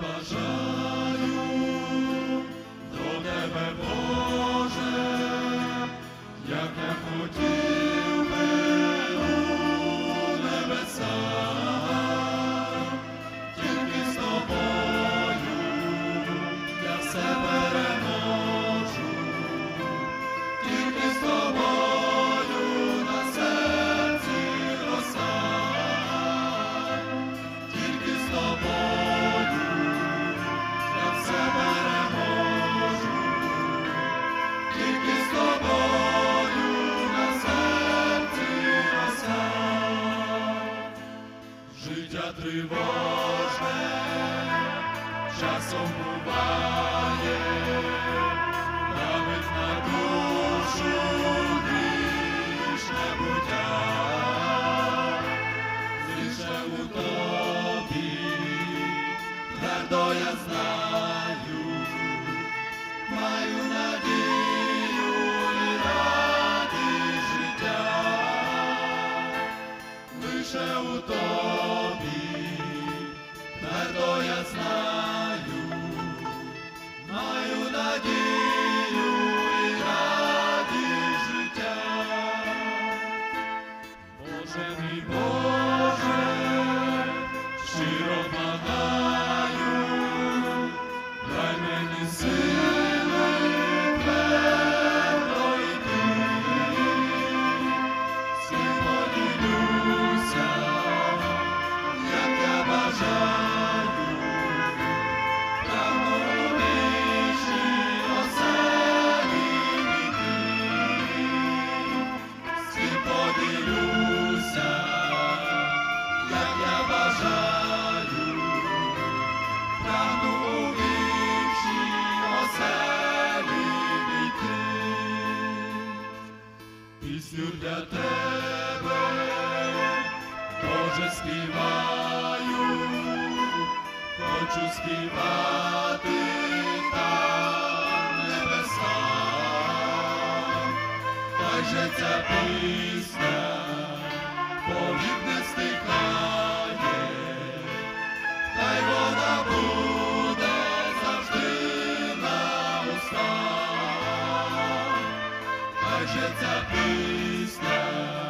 Baba Shalom. Тривожне, часом буває, знаю, маю надію і радість життя. Боже мій Боже, щиро благаю, дай мені сили пісню для тебе, Боже, співаю, хочу співати там небеса, хай же ця пісня повік Кажеться пісня.